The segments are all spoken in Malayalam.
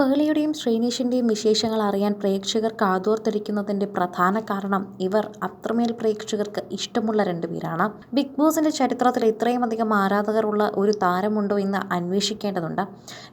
പേളിയുടെയും ശ്രീനീഷിന്റെയും വിശേഷങ്ങൾ അറിയാൻ പ്രേക്ഷകർ കാതോർത്തിരിക്കുന്നതിന്റെ പ്രധാന കാരണം ഇവർ അത്രമേൽ പ്രേക്ഷകർക്ക് ഇഷ്ടമുള്ള രണ്ടുപേരാണ്. ബിഗ് ബോസിന്റെ ചരിത്രത്തിൽ ഇത്രയും അധികം ആരാധകരുള്ള ഒരു താരമുണ്ടോ എന്ന് അന്വേഷിക്കേണ്ടതുണ്ട്.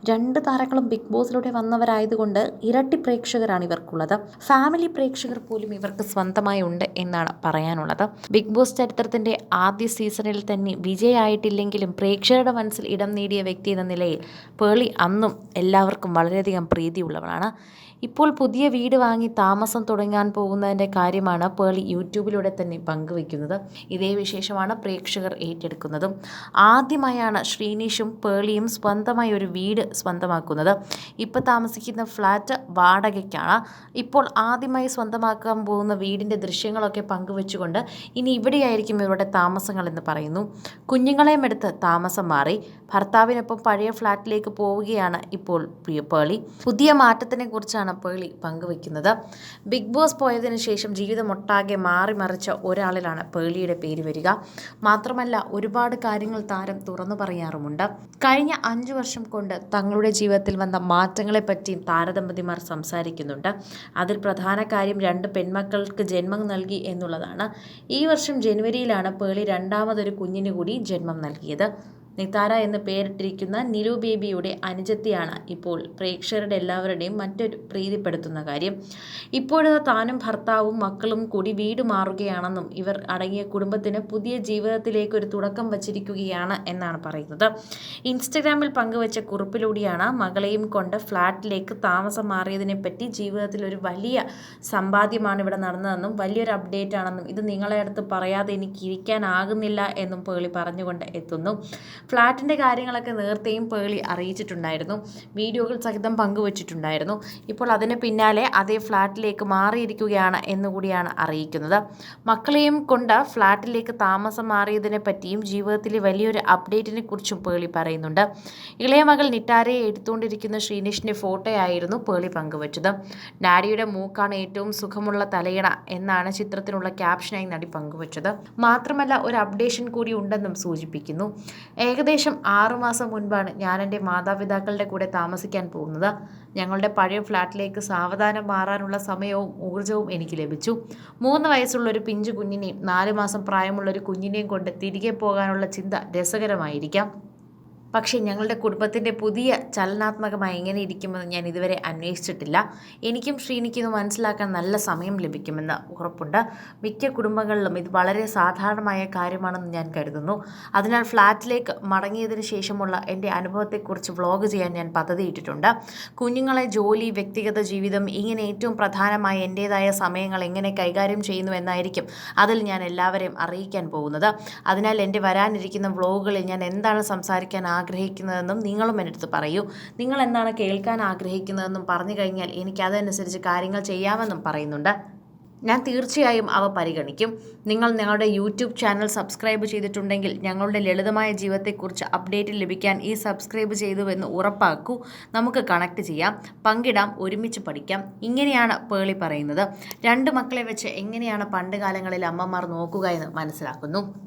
രണ്ട് താരങ്ങളും ബിഗ് ബോസിലൂടെ വന്നവരായതുകൊണ്ട് ഇരട്ടി പ്രേക്ഷകരാണ് ഇവർക്കുള്ളത്. ഫാമിലി പ്രേക്ഷകർ പോലും ഇവർക്ക് സ്വന്തമായി ഉണ്ട് എന്നാണ് പറയാനുള്ളത്. ബിഗ് ബോസ് ചരിത്രത്തിന്റെ ആദ്യ സീസണിൽ തന്നെ വിജയമായിട്ടില്ലെങ്കിലും പ്രേക്ഷകരുടെ മനസ്സിൽ ഇടം നേടിയ വ്യക്തി എന്ന നിലയിൽ പേളി അന്നും എല്ലാവർക്കും വളരെയധികം പ്രീതിയുള്ളവളാണ്. ഇപ്പോൾ പുതിയ വീട് വാങ്ങി താമസം തുടങ്ങാൻ പോകുന്നതിന്റെ കാര്യമാണ് പേളി യൂട്യൂബിലൂടെ തന്നെ പങ്കുവയ്ക്കുന്നത്. ഇതേ വിശേഷമാണ് പ്രേക്ഷകർ ഏറ്റെടുക്കുന്നതും. ആദ്യമായാണ് ശ്രീനീഷും പേളിയും സ്വന്തമായി ഒരു വീട് സ്വന്തമാക്കുന്നത്. ഇപ്പോൾ താമസിക്കുന്ന ഫ്ലാറ്റ് വാടകയ്ക്കാണ്. ഇപ്പോൾ ആദ്യമായി സ്വന്തമാക്കാൻ പോകുന്ന വീടിന്റെ ദൃശ്യങ്ങളൊക്കെ പങ്കുവെച്ചുകൊണ്ട് ഇനി ഇവിടെയായിരിക്കും ഇവരുടെ താമസങ്ങൾ എന്ന് പറയുന്നു. കുഞ്ഞുങ്ങളെയും എടുത്ത് താമസം മാറി. ഭർത്താവിനൊപ്പം പഴയ ഫ്ലാറ്റിലേക്ക് പോവുകയാണ് ഇപ്പോൾ പേളി. പുതിയ മാറ്റത്തിനെ കുറിച്ചാണ് പേളി പങ്കുവയ്ക്കുന്നത് ബിഗ് ബോസ് പോയതിന് ശേഷം ജീവിതമൊട്ടാകെ മാറി മറിച്ച ഒരാളിലാണ് പേളിയുടെ പേര് വരിക. മാത്രമല്ല ഒരുപാട് കാര്യങ്ങൾ താരം തുറന്നു പറയാറുമുണ്ട്. കഴിഞ്ഞ അഞ്ചു വർഷം കൊണ്ട് തങ്ങളുടെ ജീവിതത്തിൽ വന്ന മാറ്റങ്ങളെ മാറ്റങ്ങളെപ്പറ്റിയും താരദമ്പതിമാർ സംസാരിക്കുന്നുണ്ട്. അതിൽ പ്രധാന കാര്യം രണ്ട് പെൺമക്കൾക്ക് ജന്മം നൽകി എന്നുള്ളതാണ്. ഈ വർഷം ജനുവരിയിലാണ് പേളി രണ്ടാമതൊരു കുഞ്ഞിന് കൂടി ജന്മം നൽകിയത്. നിതാര എന്ന് പേരിട്ടിരിക്കുന്ന നിലു ബേബിയുടെ അനുജത്തിയാണ് ഇപ്പോൾ പ്രേക്ഷകരുടെ എല്ലാവരുടെയും മറ്റൊരു പ്രീതിപ്പെടുത്തുന്ന കാര്യം. ഇപ്പോഴത്തെ താനും ഭർത്താവും മക്കളും കൂടി വീട് മാറുകയാണെന്നും ഇവർ അടങ്ങിയ കുടുംബത്തിന് പുതിയ ജീവിതത്തിലേക്ക് ഒരു തുടക്കം വച്ചിരിക്കുകയാണ് എന്നാണ് പറയുന്നത്. ഇൻസ്റ്റഗ്രാമിൽ പങ്കുവച്ച കുറിപ്പിലൂടെയാണ് മകളെയും കൊണ്ട് ഫ്ലാറ്റിലേക്ക് താമസം മാറിയതിനെപ്പറ്റി ജീവിതത്തിൽ ഒരു വലിയ സമ്പാദ്യമാണ് ഇവിടെ നടന്നതെന്നും വലിയൊരു അപ്ഡേറ്റ് ആണെന്നും ഇത് നിങ്ങളെ അടുത്ത് പറയാതെ എനിക്ക് ഇരിക്കാനാകുന്നില്ല എന്നും പേളി പറഞ്ഞുകൊണ്ട് എത്തുന്നു. ഫ്ലാറ്റിന്റെ കാര്യങ്ങളൊക്കെ നേരത്തെയും പേളി അറിയിച്ചിട്ടുണ്ടായിരുന്നു. വീഡിയോകൾ സഹിതം പങ്കുവച്ചിട്ടുണ്ടായിരുന്നു. ഇപ്പോൾ അതിന് പിന്നാലെ അതേ ഫ്ലാറ്റിലേക്ക് മാറിയിരിക്കുകയാണ് എന്നുകൂടിയാണ് അറിയിക്കുന്നത്. മക്കളെയും കൊണ്ട് ഫ്ലാറ്റിലേക്ക് താമസം മാറിയതിനെ പറ്റിയും ജീവിതത്തിലെ വലിയൊരു അപ്ഡേറ്റിനെ കുറിച്ചും പേളി പറയുന്നുണ്ട്. ഇളയ മകൾ നിറ്റാരയെ എടുത്തുകൊണ്ടിരിക്കുന്ന ശ്രീനിഷിന്റെ ഫോട്ടോയായിരുന്നു പേളി പങ്കുവച്ചത്. ഡാഡിയുടെ മൂക്കാണ് ഏറ്റവും സുഖമുള്ള തലയിണ എന്നാണ് ചിത്രത്തിനുള്ള ക്യാപ്ഷനായി നടി പങ്കുവച്ചത്. മാത്രമല്ല ഒരു അപ്ഡേഷൻ കൂടി ഉണ്ടെന്നും സൂചിപ്പിക്കുന്നു. ഏകദേശം ആറുമാസം മുൻപാണ് ഞാൻ എന്റെ മാതാപിതാക്കളുടെ കൂടെ താമസിക്കാൻ പോകുന്നത്. ഞങ്ങളുടെ പഴയ ഫ്ലാറ്റിലേക്ക് സാവധാനം മാറാനുള്ള സമയവും ഊർജവും എനിക്ക് ലഭിച്ചു. മൂന്ന് വയസ്സുള്ള ഒരു പിഞ്ചു കുഞ്ഞിനെയും നാല് മാസം പ്രായമുള്ള ഒരു കുഞ്ഞിനെയും കൊണ്ട് തിരികെ പോകാനുള്ള ചിന്ത രസകരമായിരിക്കാം. പക്ഷേ ഞങ്ങളുടെ കുടുംബത്തിന്റെ പുതിയ ചലനാത്മകമായി എങ്ങനെ ഇരിക്കുമെന്ന് ഞാൻ ഇതുവരെ അന്വേഷിച്ചിട്ടില്ല. എനിക്കും ശ്രീനിക്കും മനസ്സിലാക്കാൻ നല്ല സമയം ലഭിക്കുമെന്ന് ഉറപ്പുണ്ട്. മിക്ക കുടുംബങ്ങളിലും ഇത് വളരെ സാധാരണമായ കാര്യമാണെന്ന് ഞാൻ കരുതുന്നു. അതിനാൽ ഫ്ലാറ്റിലേക്ക് മടങ്ങിയതിന് ശേഷമുള്ള എന്റെ അനുഭവത്തെക്കുറിച്ച് വ്ളോഗ് ചെയ്യാൻ ഞാൻ പദ്ധതിയിട്ടിട്ടുണ്ട് കുഞ്ഞുങ്ങളെ ജോലി വ്യക്തിഗത ജീവിതം ഇങ്ങനെ ഏറ്റവും പ്രധാനമായ എന്റേതായ സമയങ്ങൾ എങ്ങനെ കൈകാര്യം ചെയ്യുന്നു എന്നായിരിക്കും അതിൽ ഞാൻ എല്ലാവരെയും അറിയിക്കാൻ പോകുന്നത്. അതിനാൽ എന്റെ വരാനിരിക്കുന്ന വ്ളോഗുകളിൽ ഞാൻ എന്താണ് സംസാരിക്കാൻ ആഗ്രഹിക്കുന്നതെന്നും നിങ്ങളും എന്റെ അടുത്ത് പറയൂ. നിങ്ങൾ എന്താണ് കേൾക്കാൻ ആഗ്രഹിക്കുന്നതെന്നും പറഞ്ഞു കഴിഞ്ഞാൽ എനിക്ക് അതനുസരിച്ച് കാര്യങ്ങൾ ചെയ്യാമെന്നും പറയുന്നുണ്ട്. ഞാൻ തീർച്ചയായും അവ പരിഗണിക്കും. നിങ്ങൾ ഞങ്ങളുടെ യൂട്യൂബ് ചാനൽ സബ്സ്ക്രൈബ് ചെയ്തിട്ടുണ്ടെങ്കിൽ ഞങ്ങളുടെ ലളിതമായ ജീവിതത്തെക്കുറിച്ച് അപ്ഡേറ്റ് ലഭിക്കാൻ ഈ സബ്സ്ക്രൈബ് ചെയ്തുവെന്ന് ഉറപ്പാക്കൂ. നമുക്ക് കണക്ട് ചെയ്യാം. പങ്കിടാം. ഒരുമിച്ച് പഠിക്കാം. ഇങ്ങനെയാണ് പേളി പറയുന്നത്. രണ്ട് മക്കളെ വെച്ച് എങ്ങനെയാണ് പണ്ട് കാലങ്ങളിൽ അമ്മമാർ നോക്കുക എന്ന് മനസ്സിലാക്കുന്നു.